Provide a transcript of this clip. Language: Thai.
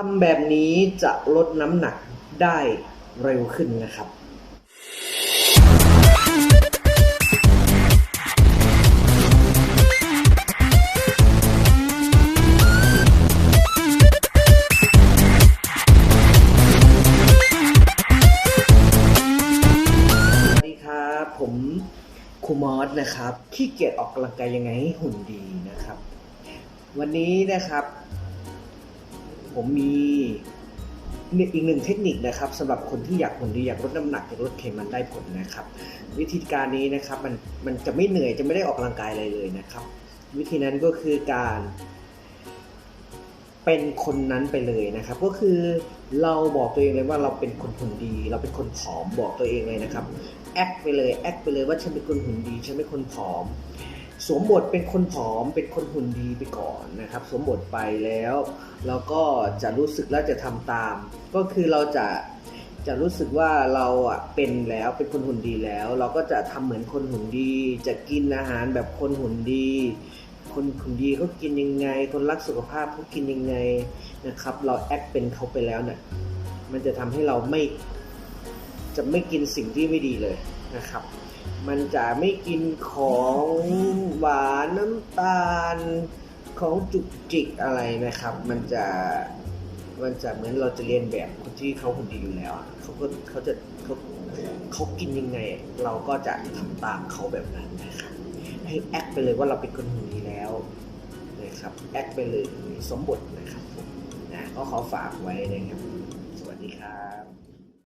ทำแบบนี้จะลดน้ำหนักได้เร็วขึ้นนะครับสวัสดีครับผมครูมอสนะครับขี้เกียจออกกำลังกายยังไงให้หุ่นดีนะครับ วันนี้นะครับ ผมมีอีกหนึ่งเทคนิคนะครับสำหรับคนที่อยากหุ่นดีอยากลดน้ำหนักอยากลดไขมันได้ผลนะครับ วิธีการนี้นะครับมันมันจะไม่เหนื่อยจะไม่ได้ออกกำลังกายอะไรเลยนะครับ วิธีนั้นก็คือการ เป็นคนนั้นไปเลยนะครับ ก็คือเราบอกตัวเองเลยว่าเราเป็นคนหุ่นดี เราเป็นคนผอมบอกตัวเองเลยนะครับแอคไปเลยแอคไปเลยว่าฉันเป็นคนหุ่นดีฉันเป็นคนผอม สวมบทเป็นคนผอมเป็นคนหุ่นดีไปก่อนนะครับ สวมบทไปแล้วเราก็จะรู้สึกแล้วจะทำตาม ก็คือเราจะจะรู้สึกว่าเราอะเป็นแล้วเป็นคนหุ่นดีแล้ว เราก็จะทำเหมือนคนหุ่นดี จะกินอาหารแบบคนหุ่นดี คนหุ่นดีเขากินยังไง คนรักสุขภาพเขากินยังไงนะครับ เราแอคเป็นเขาไปแล้วเนี่ยมันจะทำให้เราไม่จะไม่กินสิ่งที่ไม่ดีเลย นะครับ มันจะไม่กินของหวานน้ำตาลของจุกจิกอะไรนะครับ มันจะมันจะเหมือนเราจะเรียนแบบคนที่เขาหุ่นดีอยู่แล้วอะเขาก็เขาจะเขาเขากินยังไง เราก็จะทำตามเขาแบบนั้นนะครับให้แอคไปเลยว่าเราเป็นคนหุ่นดีแล้วนะครับแอคไปเลยสมบทนะครับนะก็ขอฝากไว้นะครับ สวัสดีครับ